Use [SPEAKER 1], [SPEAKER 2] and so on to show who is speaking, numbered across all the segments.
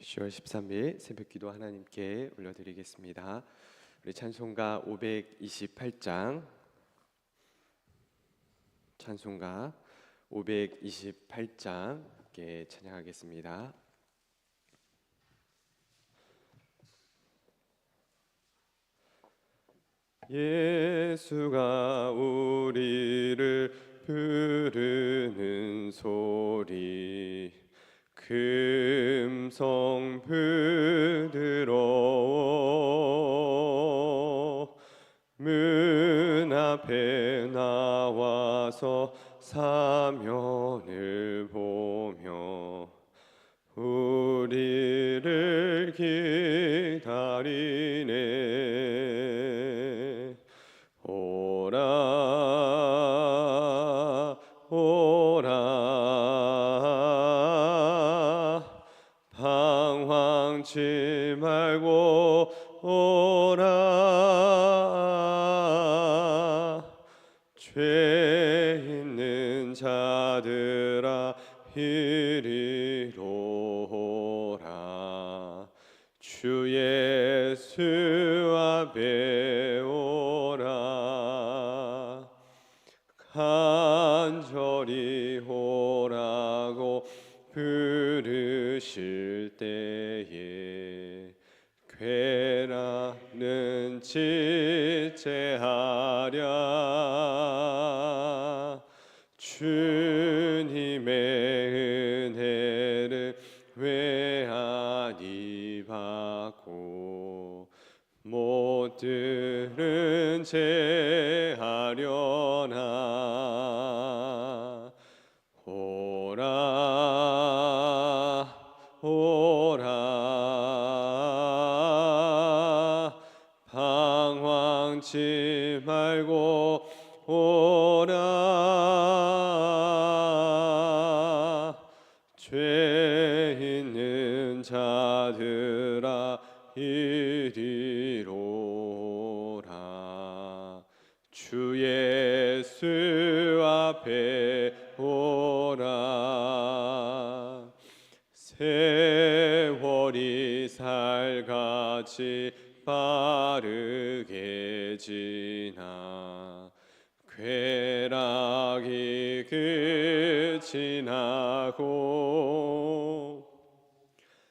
[SPEAKER 1] 10월 13일 새벽기도 하나님께 올려드리겠습니다. 우리 찬송가 528장 찬송가 528장 함께 찬양하겠습니다. 예수가 우리를 부르는 소리 금성 부드러워 문 앞에 나와서 사면을 보며 부르실 때에 괴라는 지체하랴. 주님의 은혜를 외하니 받고 못 들은 죄 있는 자들아 이리로 오라. 주 예수 앞에 오라. 세월이 살같이 빠르게 지나 쾌락이 끝이 나고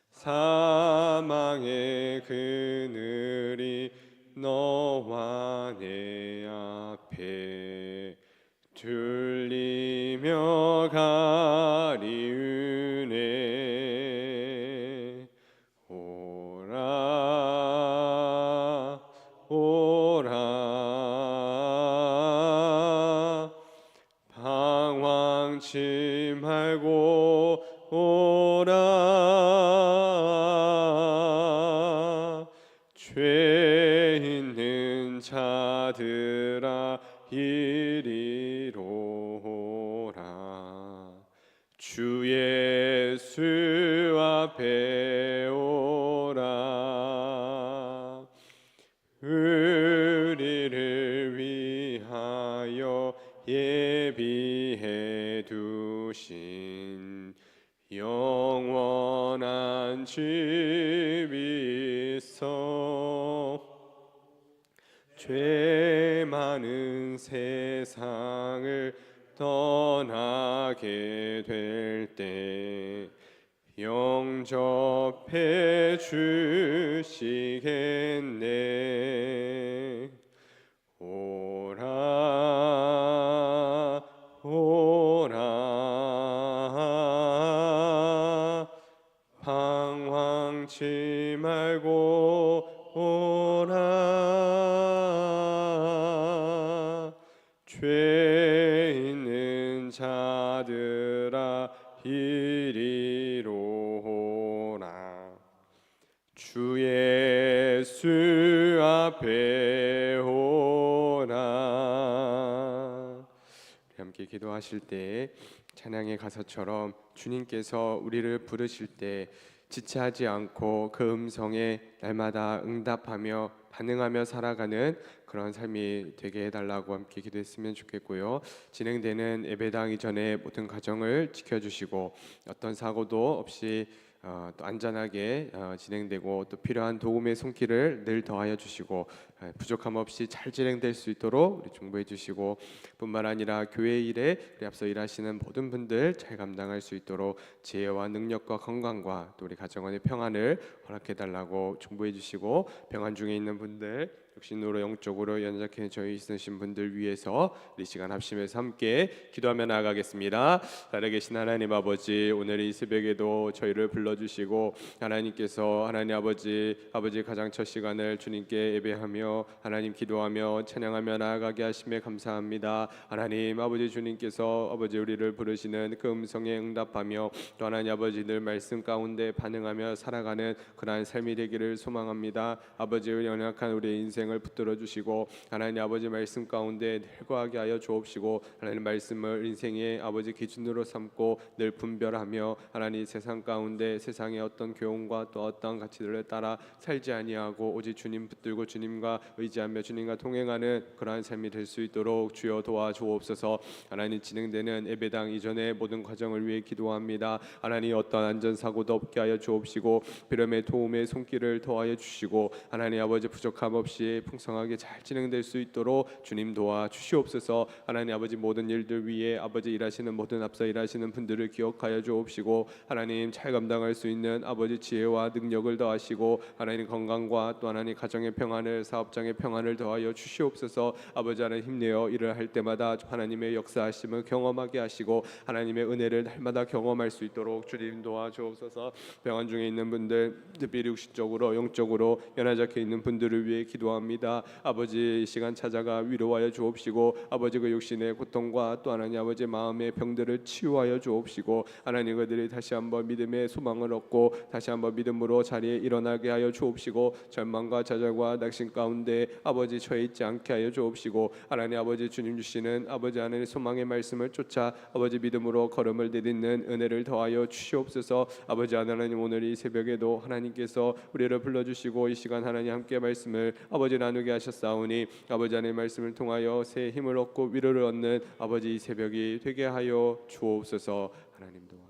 [SPEAKER 1] 사망의 그늘이 너와 내 앞에 둘리며 가리 신 영원한 집이 있어. 죄 많은 세상을 떠나게 될 때 영접해 주시겠네. 오 이리로 오라 주 예수 앞에 우리 함께 기도하실 때 찬양의 가사처럼 주님께서 우리를 부르실 때 지체하지 않고 그 음성에 날마다 응답하며 반응하며 살아가는 그런 삶이 되게 해달라고 함께 기도했으면 좋겠고요. 진행되는 예배당 이전에 모든 가정을 지켜주시고 어떤 사고도 없이 어, 또 안전하게 어, 진행되고 또 필요한 도움의 손길을 늘 더하여 주시고 어, 부족함 없이 잘 진행될 수 있도록 우리 중보해 주시고 뿐만 아니라 교회 일에 우리 앞서 일하시는 모든 분들 잘 감당할 수 있도록 지혜와 능력과 건강과 또 우리 가정원의 평안을 허락해 달라고 중보해 주시고 평안 중에 있는 분들 육신으로 영적으로 연약해 저희 있으신 분들 위해서 이 시간 합심해서 함께 기도하며 나아가겠습니다. 살아계신 하나님 아버지 오늘 이 새벽에도 저희를 불러주시고 하나님께서 하나님 아버지 아버지 가장 첫 시간을 주님께 예배하며 하나님 기도하며 찬양하며 나아가게 하심에 감사합니다. 하나님 아버지 주님께서 아버지 우리를 부르시는 그 음성에 응답하며 또 하나님 아버지 늘 말씀 가운데 반응하며 살아가는 그러한 삶이 되기를 소망합니다. 아버지 연약한 우리 인생 인 생을 붙들어 주시고 하나님 아버지 말씀 가운데 늘 거하게 하여 주옵시고 하나님 말씀을 인생의 아버지 기준으로 삼고 늘 분별하며 하나님 세상 가운데 세상의 어떤 교훈과 또 어떤 가치들에 따라 살지 아니하고 오직 주님 붙들고 주님과 의지하며 주님과 동행하는 그러한 삶이 될 수 있도록 주여 도와주옵소서. 하나님 진행되는 예배당 이전의 모든 과정을 위해 기도합니다. 하나님 어떤 안전사고도 없게 하여 주옵시고 비름의 도움의 손길을 더하여 주시고 하나님 아버지 부족함 없이 풍성하게 잘 진행될 수 있도록 주님 도와 주시옵소서. 하나님 아버지 모든 일들 위에 아버지 일하시는 모든 앞서 일하시는 분들을 기억하여 주옵시고 하나님 잘 감당할 수 있는 아버지 지혜와 능력을 더하시고 하나님 건강과 또 하나님 가정의 평안을 사업장의 평안을 더하여 주시옵소서. 아버지 하나님 힘내어 일을 할 때마다 하나님의 역사하심을 경험하게 하시고 하나님의 은혜를 날마다 경험할 수 있도록 주님 도와 주옵소서. 병원 중에 있는 분들 특별히 육신적으로 영적으로 연하자케 있는 분들을 위해 기도합니다. 기도합니다. 아버지 시간 찾아가 위로하여 주옵시고 아버지 그 육신의 고통과 또 하나님 아버지 마음의 병들을 치유하여 주옵시고 하나님 그들이 다시 한번 믿음의 소망을 얻고 다시 한번 믿음으로 자리에 일어나게 하여 주옵시고 절망과 좌절과 낙심 가운데 아버지 처해 있지 않게 하여 주옵시고 하나님 아버지 주님 주시는 아버지 하나님 소망의 말씀을 쫓아 아버지 믿음으로 걸음을 내딛는 은혜를 더하여 주시옵소서 아버지 하나님 오늘 이 새벽에도 하나님께서 우리를 불러주시고 이 시간 하나님 함께 말씀을 아버지 나누게 하셨사오니 아버지 하나님의 말씀을 통하여 새 힘을 얻고 위로를 얻는 아버지 이 새벽이 되게 하여 주옵소서. 하나님 도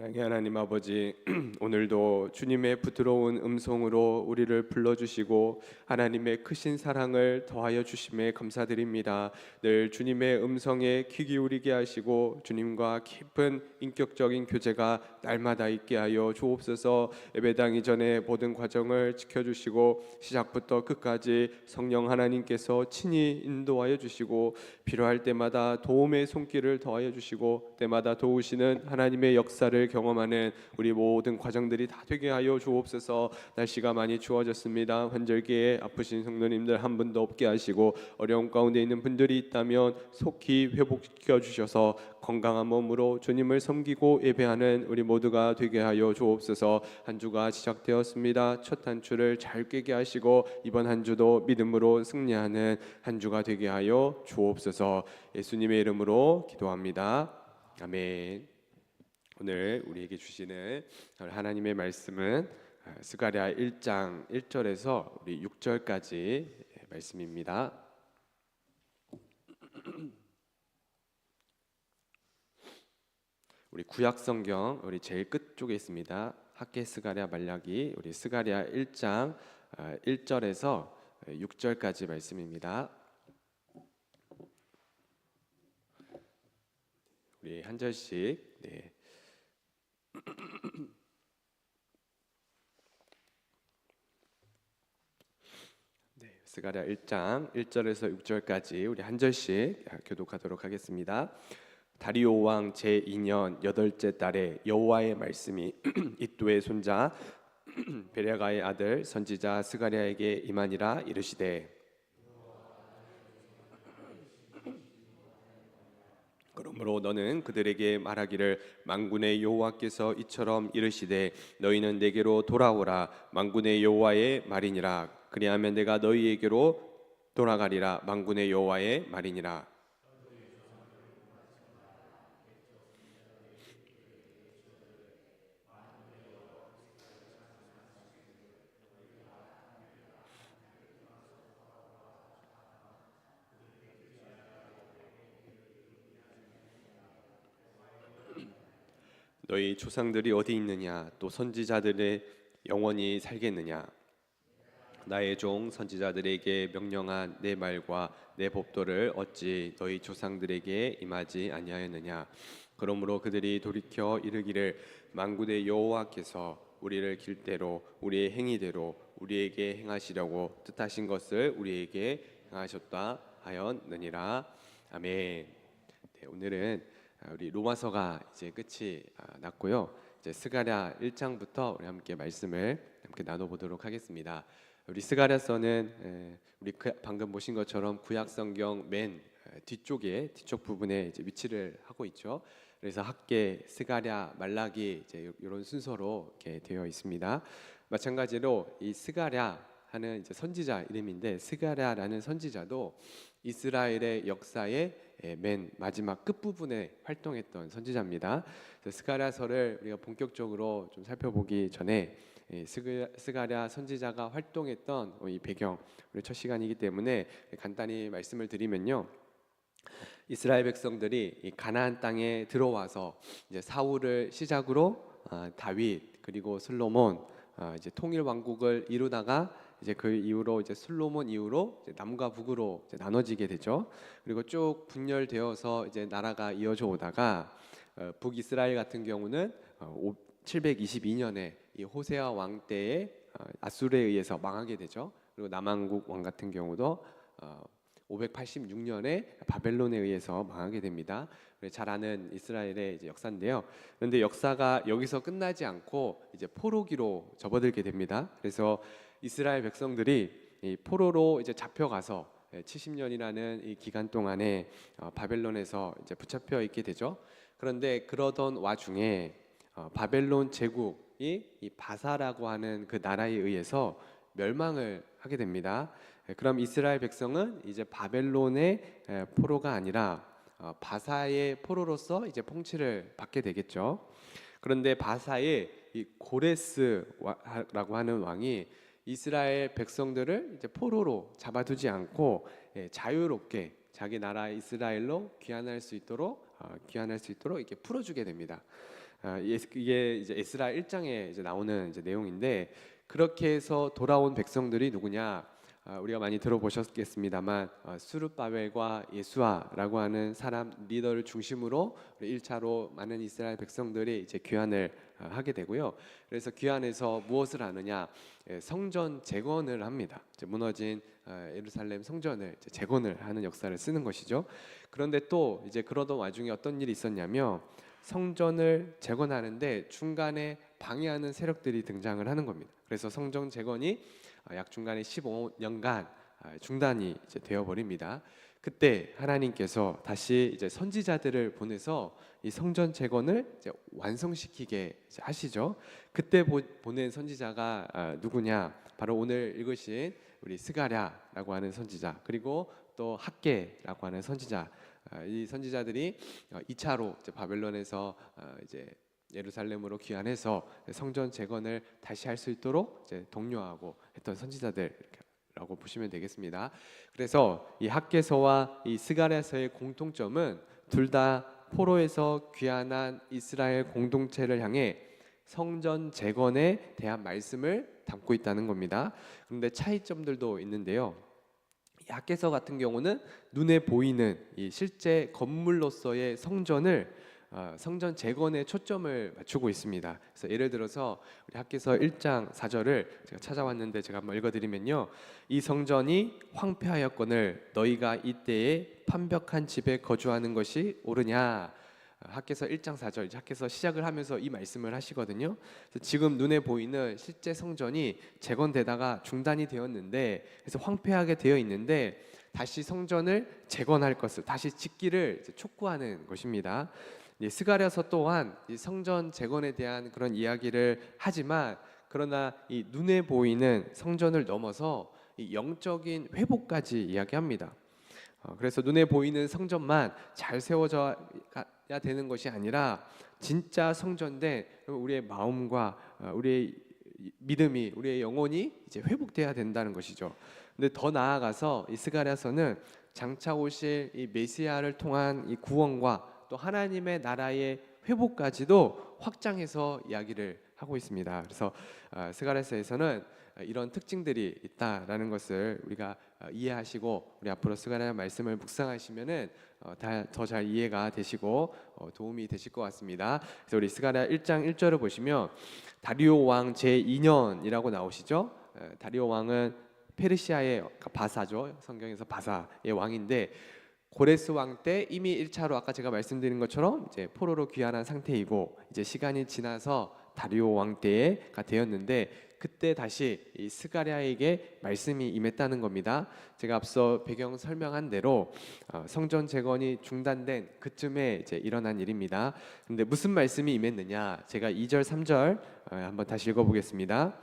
[SPEAKER 1] 사랑의 하나님 아버지 오늘도 주님의 부드러운 음성으로 우리를 불러주시고 하나님의 크신 사랑을 더하여 주심에 감사드립니다. 늘 주님의 음성에 귀 기울이게 하시고 주님과 깊은 인격적인 교제가 날마다 있게 하여 주옵소서. 예배당 이전의 모든 과정을 지켜주시고 시작부터 끝까지 성령 하나님께서 친히 인도하여 주시고 필요할 때마다 도움의 손길을 더하여 주시고 때마다 도우시는 하나님의 역사를 경험하는 우리 모든 과정들이 다 되게 하여 주옵소서. 날씨가 많이 추워졌습니다. 환절기에 아프신 성도님들 한 분도 없게 하시고 어려운 가운데 있는 분들이 있다면 속히 회복시켜 주셔서 건강한 몸으로 주님을 섬기고 예배하는 우리 모두가 되게 하여 주옵소서. 한 주가 시작되었습니다. 첫 한 주를 잘 깨게 하시고 이번 한 주도 믿음으로 승리하는 한 주가 되게 하여 주옵소서. 예수님의 이름으로 기도합니다. 아멘. 오늘 우리에게 주시는 하나님의 말씀은 스가랴 1장 1절에서 우리 6절까지 말씀입니다. 우리 구약 성경 우리 제일 끝 쪽에 있습니다. 학계 스가랴 말라기 우리 스가랴 1장 1절에서 6절까지 말씀입니다. 우리 한 절씩 네. 스가랴 1장 1절에서 6절까지 우리 한 절씩 교독하도록 하겠습니다. 다리오 왕 제2년 여덟째 달에 여호와의 말씀이 이또의 손자 베레가의 아들 선지자 스가랴에게 임하니라 이르시되. 그러므로 너는 그들에게 말하기를 만군의 여호와께서 이처럼 이르시되 너희는 내게로 돌아오라. 만군의 여호와의 말이니라 그리하면 내가 너희에게로 돌아가리라. 만군의 여호와의 말이니라. 너희 조상들이 어디 있느냐? 또 선지자들의 영원히 살겠느냐 나의 종 선지자들에게 명령한 내 말과 내 법도를 어찌 너희 조상들에게 임하지 아니하였느냐 그러므로 그들이 돌이켜 이르기를 만군의 여호와께서 우리를 길대로 우리의 행위대로 우리에게 행하시려고 뜻하신 것을 우리에게 행하셨다 하였느니라 아멘. 네, 오늘은 아, 우리 로마서가 이제 끝이 아, 났고요. 이제 스가랴 1장부터 우리 함께 말씀을 함께 나눠 보도록 하겠습니다. 우리 스가랴서는 에, 우리 그 방금 보신 것처럼 구약 성경 맨 에, 뒤쪽에 뒤쪽 부분에 이제 위치를 하고 있죠. 그래서 학계, 스가랴, 말라기 이제 이런 순서로 이렇게 되어 있습니다. 마찬가지로 이 스가랴 하는 이제 선지자 이름인데 스가랴라는 선지자도 이스라엘의 역사의 예, 맨 마지막 끝 부분에 활동했던 선지자입니다. 스가랴서를 우리가 본격적으로 좀 살펴보기 전에 예, 스가- 스가랴 선지자가 활동했던 이 배경 우리 첫 시간이기 때문에 간단히 말씀을 드리면요. 이스라엘 백성들이 이 가나안 땅에 들어와서 이제 사울을 시작으로 아, 다윗 그리고 솔로몬 아, 이제 통일 왕국을 이루다가 이제 그 이후로 이제 솔로몬 이후로 이제 남과 북으로 이제 나눠지게 되죠. 그리고 쭉 분열되어서 이제 나라가 이어져 오다가 어, 북이스라엘 같은 경우는 어, 오- 722년에 이 호세아 왕 때에 어, 아수르에 의해서 망하게 되죠. 그리고 남왕국 왕 같은 경우도 어, 586년에 바벨론에 의해서 망하게 됩니다. 잘 아는 이스라엘의 이제 역사인데요. 그런데 역사가 여기서 끝나지 않고 이제 포로기로 접어들게 됩니다. 그래서 이스라엘 백성들이 이 포로로 이제 잡혀가서 70년이라는 이 기간 동안에 어, 바벨론에서 이제 붙잡혀 있게 되죠. 그런데 그러던 와중에 어, 바벨론 제국이 이 바사라고 하는 그 나라에 의해서 멸망을 하게 됩니다. 예, 그럼 이스라엘 백성은 이제 바벨론의 에, 포로가 아니라 어, 바사의 포로로서 이제 통치를 받게 되겠죠. 그런데 바사의 이 고레스라고 하는 왕이 이스라엘 백성들을 이제 포로로 잡아두지 않고 예, 자유롭게 자기 나라 이스라엘로 귀환할 수 있도록 어, 귀환할 수 있도록 이렇게 풀어주게 됩니다. 아, 예, 이게 이제 에스라 1장에 이제 나오는 이제 내용인데 그렇게 해서 돌아온 백성들이 누구냐? 아, 우리가 많이 들어보셨겠습니다만 아, 수르바벨과 예수아라고 하는 사람 리더를 중심으로 1차로 많은 이스라엘 백성들이 이제 귀환을 아, 하게 되고요. 그래서 귀환해서 무엇을 하느냐? 예, 성전 재건을 합니다. 무너진 아, 예루살렘 성전을 재건을 하는 역사를 쓰는 것이죠. 그런데 또 이제 그러던 와중에 어떤 일이 있었냐면 성전을 재건하는데 중간에 방해하는 세력들이 등장을 하는 겁니다. 그래서 성전 재건이 아, 약 중간에 15년간 아, 중단이 되어 버립니다. 그때 하나님께서 다시 이제 선지자들을 보내서 이 성전 재건을 완성시키게 하시죠. 그때 보, 보낸 선지자가 아, 누구냐? 바로 오늘 읽으신 우리 스가랴라고 하는 선지자 그리고 또 학계라고 하는 선지자 아, 이 선지자들이 2차로 이제 바벨론에서 어, 이제 예루살렘으로 귀환해서 성전 재건을 다시 할 수 있도록 독려하고 했던 선지자들 라고 보시면 되겠습니다. 그래서 이 학계서와 이 스가랴서의 공통점은 둘 다 포로에서 귀환한 이스라엘 공동체를 향해 성전 재건에 대한 말씀을 담고 있다는 겁니다. 그런데 차이점들도 있는데요. 이 학계서 같은 경우는 눈에 보이는 이 실제 건물로서의 성전을 어, 성전 재건에 초점을 맞추고 있습니다. 그래서 예를 들어서 우리 학계서 1장 4절을 제가 찾아왔는데 제가 한번 읽어드리면요, 이 성전이 황폐하였거늘 너희가 이때에 판벽한 집에 거주하는 것이 옳으냐? 어, 학계서 1장 4절 이제 학계서 시작을 하면서 이 말씀을 하시거든요. 그래서 지금 눈에 보이는 실제 성전이 재건되다가 중단이 되었는데 그래서 황폐하게 되어 있는데 다시 성전을 재건할 것을 다시 짓기를 촉구하는 것입니다. 이 스가랴서 또한 이 성전 재건에 대한 그런 이야기를 하지만 그러나 이 눈에 보이는 성전을 넘어서 이 영적인 회복까지 이야기합니다. 어, 그래서 눈에 보이는 성전만 잘 세워져야 되는 것이 아니라 진짜 성전된 우리의 마음과 어, 우리의 믿음이 우리의 영혼이 이제 회복돼야 된다는 것이죠. 근데 더 나아가서 이 스가랴서는 장차 오실 이 메시아를 통한 이 구원과 또 하나님의 나라의 회복까지도 확장해서 이야기를 하고 있습니다. 그래서 아, 스가랴서에서는 이런 특징들이 있다라는 것을 우리가 어, 이해하시고 우리 앞으로 스가랴 말씀을 묵상하시면은 어, 더잘 이해가 되시고 어, 도움이 되실 것 같습니다. 그래서 우리 스가랴 1장 1절을 보시면 다리오 왕 제 2년이라고 나오시죠. 에, 다리오 왕은 페르시아의 바사죠. 성경에서 바사의 왕인데 고레스 왕 때 이미 1차로 아까 제가 말씀드린 것처럼 이제 포로로 귀환한 상태이고 이제 시간이 지나서 다리오 왕 때가 되었는데 그때 다시 이 스가랴에게 말씀이 임했다는 겁니다. 제가 앞서 배경 설명한 대로 어, 성전 재건이 중단된 그쯤에 이제 일어난 일입니다. 근데 무슨 말씀이 임했느냐? 제가 2절 3절 어, 한번 다시 읽어 보겠습니다.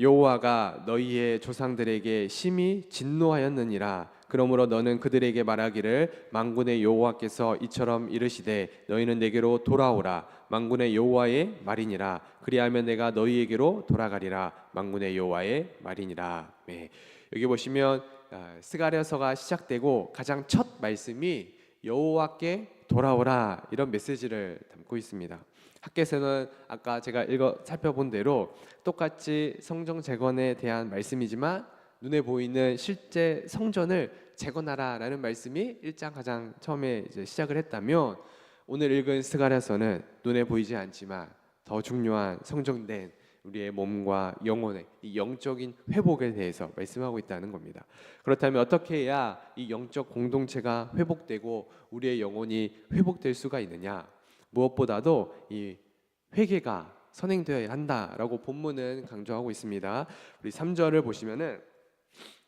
[SPEAKER 1] 여호와가 너희의 조상들에게 심히 진노하였느니라. 그러므로 너는 그들에게 말하기를 만군의 여호와께서 이처럼 이르시되 너희는 내게로 돌아오라. 만군의 여호와의 말이니라. 그리하면 내가 너희에게로 돌아가리라. 만군의 여호와의 말이니라. 네. 여기 보시면 아, 스가랴서가 시작되고 가장 첫 말씀이 여호와께 돌아오라 이런 메시지를 담고 있습니다. 학계에서는 아까 제가 읽어 살펴본 대로 똑같이 성정 재건에 대한 말씀이지만 눈에 보이는 실제 성전을 재건하라라는 말씀이 1장 가장 처음에 이제 시작을 했다면 오늘 읽은 스가랴서는 눈에 보이지 않지만 더 중요한 성정된 우리의 몸과 영혼의 이 영적인 회복에 대해서 말씀하고 있다는 겁니다. 그렇다면 어떻게 해야 이 영적 공동체가 회복되고 우리의 영혼이 회복될 수가 있느냐? 무엇보다도 이 회개가 선행되어야 한다라고 본문은 강조하고 있습니다. 우리 3절을 보시면은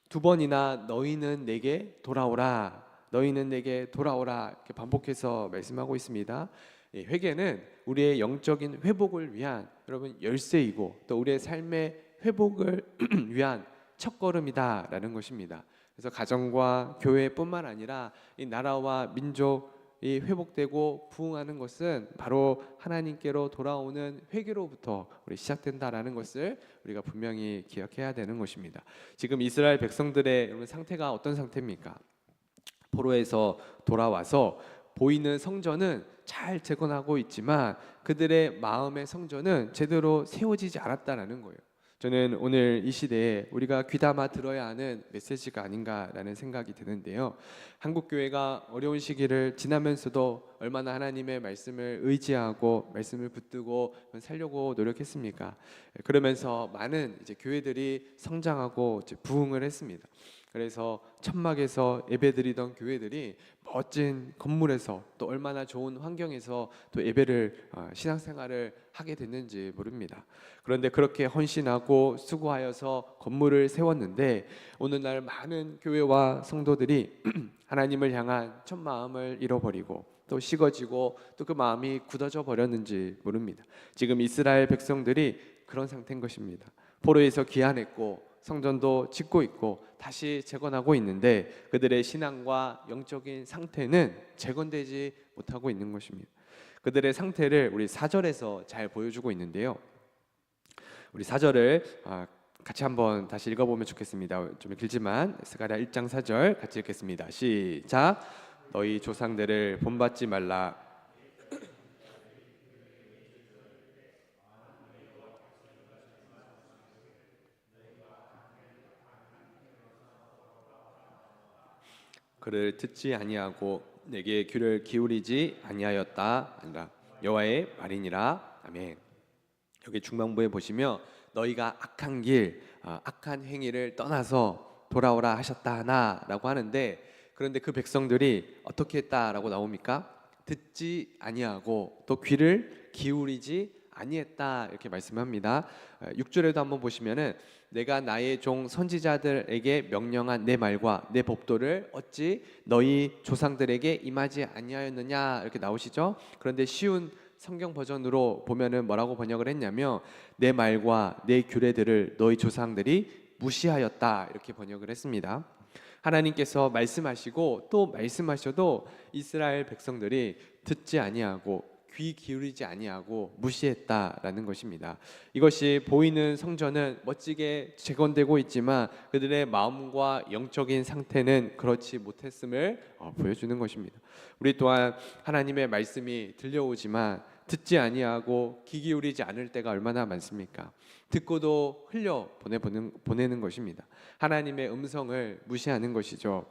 [SPEAKER 1] 두 번이나 너희는 내게 돌아오라. 너희는 내게 돌아오라. 이렇게 반복해서 말씀하고 있습니다. 이 회개는 우리의 영적인 회복을 위한 여러분 열쇠이고 또 우리의 삶의 회복을 위한 첫걸음이다라는 것입니다. 그래서 가정과 교회뿐만 아니라 이 나라와 민족 이 회복되고 부흥하는 것은 바로 하나님께로 돌아오는 회개로부터 우리 시작된다라는 것을 우리가 분명히 기억해야 되는 것입니다. 지금 이스라엘 백성들의 여러분 상태가 어떤 상태입니까? 포로에서 돌아와서 보이는 성전은 잘 재건하고 있지만 그들의 마음의 성전은 제대로 세워지지 않았다라는 거예요. 저는 오늘 이 시대에 우리가 귀담아 들어야 하는 메시지가 아닌가라는 생각이 드는데요. 한국 교회가 어려운 시기를 지나면서도 얼마나 하나님의 말씀을 의지하고 말씀을 붙들고 살려고 노력했습니까? 그러면서 많은 이제 교회들이 성장하고 이제 부흥을 했습니다. 그래서 천막에서 예배드리던 교회들이 멋진 건물에서 또 얼마나 좋은 환경에서 또 예배를 어, 신앙생활을 하게 됐는지 모릅니다. 그런데 그렇게 헌신하고 수고하여서 건물을 세웠는데 오늘날 많은 교회와 성도들이 하나님을 향한 첫 마음을 잃어버리고 또 식어지고 또 그 마음이 굳어져 버렸는지 모릅니다. 지금 이스라엘 백성들이 그런 상태인 것입니다. 포로에서 귀환했고 성전도 짓고 있고 다시 재건하고 있는데 그들의 신앙과 영적인 상태는 재건되지 못하고 있는 것입니다. 그들의 상태를 우리 사절에서 잘 보여주고 있는데요. 우리 사절을 아, 같이 한번 다시 읽어보면 좋겠습니다. 좀 길지만 스가랴 1장 4절 같이 읽겠습니다. 시작. 너희 조상들을 본받지 말라. 그를 듣지 아니하고 내게 귀를 기울이지 아니하였다 아니라 여호와의 말이니라 아멘. 여기 중반부에 보시면 너희가 악한 길, 아, 악한 행위를 떠나서 돌아오라 하셨다 하나라고 하는데 그런데 그 백성들이 어떻게 했다라고 나옵니까? 듣지 아니하고 또 귀를 기울이지 아니했다 이렇게 말씀합니다. 6절에도 한번 보시면은 내가 나의 종 선지자들에게 명령한 내 말과 내 법도를 어찌 너희 조상들에게 임하지 아니하였느냐 이렇게 나오시죠. 그런데 쉬운 성경 버전으로 보면은 뭐라고 번역을 했냐면 내 말과 내 규례들을 너희 조상들이 무시하였다 이렇게 번역을 했습니다. 하나님께서 말씀하시고 또 말씀하셔도 이스라엘 백성들이 듣지 아니하고 귀 기울이지 아니하고 무시했다라는 것입니다. 이것이 보이는 성전은 멋지게 재건되고 있지만 그들의 마음과 영적인 상태는 그렇지 못했음을 어, 보여주는 것입니다. 우리 또한 하나님의 말씀이 들려오지만 듣지 아니하고 귀 기울이지 않을 때가 얼마나 많습니까? 듣고도 흘려 보내보는 보내는 것입니다. 하나님의 음성을 무시하는 것이죠.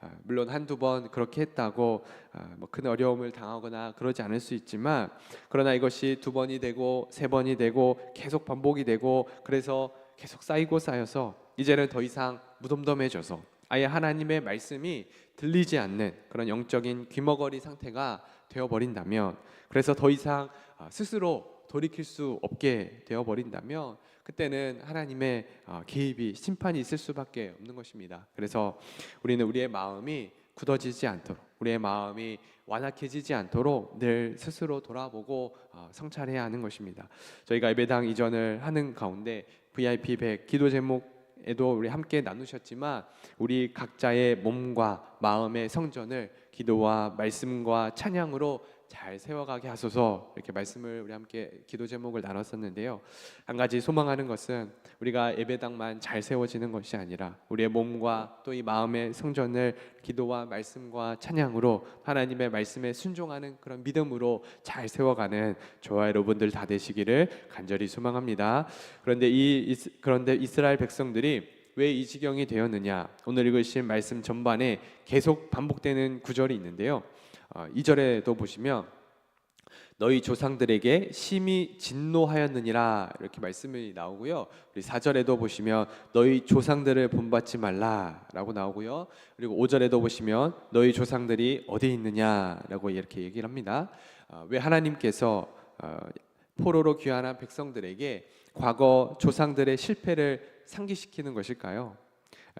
[SPEAKER 1] 아, 물론 한두 번 그렇게 했다고 아, 뭐큰 어려움을 당하거나 그러지 않을 수 있지만 그러나 이것이 두 번이 되고 세 번이 되고 계속 반복이 되고 그래서 계속 쌓이고 쌓여서 이제는 더 이상 무덤덤해져서 아예 하나님의 말씀이 들리지 않는 그런 영적인 귀머거리 상태가 되어 버린다면 그래서 더 이상 아, 스스로 돌이킬 수 없게 되어 버린다면 그때는 하나님의 어, 개입이 심판이 있을 수밖에 없는 것입니다. 그래서 우리는 우리의 마음이 굳어지지 않도록 우리의 마음이 완악해지지 않도록 늘 스스로 돌아보고 어, 성찰해야 하는 것입니다. 저희가 예배당 이전을 하는 가운데 VIP 100 기도 제목에도 우리 함께 나누셨지만 우리 각자의 몸과 마음의 성전을 기도와 말씀과 찬양으로 잘 세워가게 하소서 이렇게 말씀을 우리 함께 기도 제목을 나눴었는데요. 한 가지 소망하는 것은 우리가 예배당만 잘 세워지는 것이 아니라 우리의 몸과 또 이 마음의 성전을 기도와 말씀과 찬양으로 하나님의 말씀에 순종하는 그런 믿음으로 잘 세워가는 저와 여러분들 다 되시기를 간절히 소망합니다. 그런데 이 그런데 이스라엘 백성들이 왜이 지경이 되었느냐? 오늘 읽으신 말씀 전반에 계속 반복되는 구절이 있는데요. 어, 2절에도 보시면 너희 조상들에게 심히 진노하였느니라 이렇게 말씀이 나오고요. 우리 4절에도 보시면 너희 조상들을 본받지 말라라고 나오고요. 그리고 5절에도 보시면 너희 조상들이 어디 있느냐라고 이렇게 얘기를 합니다. 어, 왜 하나님께서 어, 포로로 귀환한 백성들에게 과거 조상들의 실패를 상기시키는 것일까요?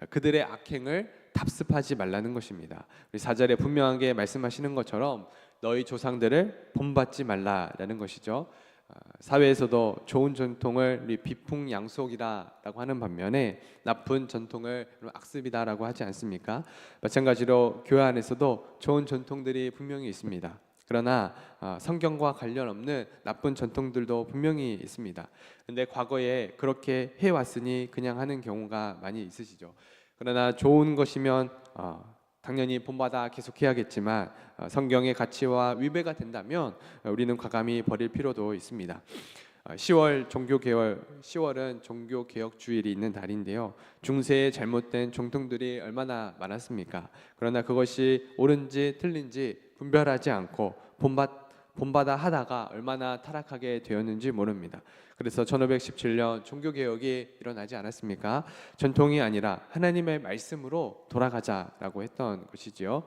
[SPEAKER 1] 어, 그들의 악행을 답습하지 말라는 것입니다. 우리 4절에 분명하게 말씀하시는 것처럼 너희 조상들을 본받지 말라라는 것이죠. 아, 사회에서도 좋은 전통을 우리 비풍양속이다라고 하는 반면에 나쁜 전통을 악습이다라고 하지 않습니까? 마찬가지로 교회 안에서도 좋은 전통들이 분명히 있습니다. 그러나 아, 성경과 관련 없는 나쁜 전통들도 분명히 있습니다. 근데 과거에 그렇게 해왔으니 그냥 하는 경우가 많이 있으시죠. 그러나 좋은 것이면 어, 당연히 본받아 계속해야겠지만 어, 성경의 가치와 위배가 된다면 어, 우리는 과감히 버릴 필요도 있습니다. 어, 10월 종교 개월 10월은 종교 개혁 주일이 있는 달인데요. 중세의 잘못된 정통들이 얼마나 많았습니까? 그러나 그것이 옳은지 틀린지 분별하지 않고 본받 본받아 하다가 얼마나 타락하게 되었는지 모릅니다. 그래서 1517년 종교 개혁이 일어나지 않았습니까? 전통이 아니라 하나님의 말씀으로 돌아가자라고 했던 것이지요.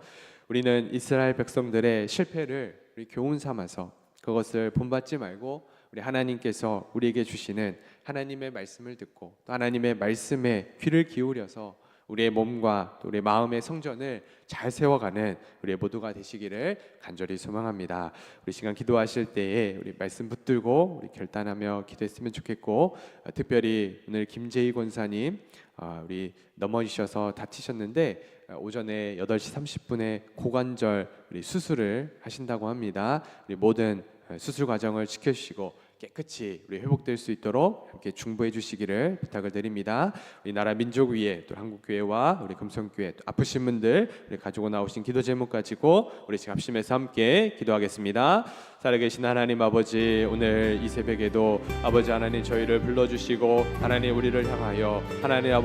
[SPEAKER 1] 우리는 이스라엘 백성들의 실패를 우리 교훈 삼아서 그것을 본받지 말고 우리 하나님께서 우리에게 주시는 하나님의 말씀을 듣고 또 하나님의 말씀에 귀를 기울여서 우리의 몸과 또 우리의 마음의 성전을 잘 세워가는 우리 모두가 되시기를 간절히 소망합니다. 우리 시간 기도하실 때에 우리 말씀 붙들고 우리 결단하며 기도했으면 좋겠고 어, 특별히 오늘 김재희 권사님 어, 우리 넘어지셔서 다치셨는데 어, 오전에 8시 30분에 고관절 우리 수술을 하신다고 합니다. 우리 모든 어, 수술 과정을 지켜주시고 깨끗이 우리 회복될 수 있도록 함께 중보해 주시기를 부탁을 드립니다. 우리나라 민족 위에 또 한국 교회와 우리 금성 교회 또 아프신 분들 우리 가지고 나오신 기도 제목 가지고 우리 지금 합심해서 함께 기도하겠습니다. 살아계신 하나님 아버지 오늘 이 새벽에도 아버지 하나님 저희를 불러주시고 하나님 우리를 향하여 하나님 아버지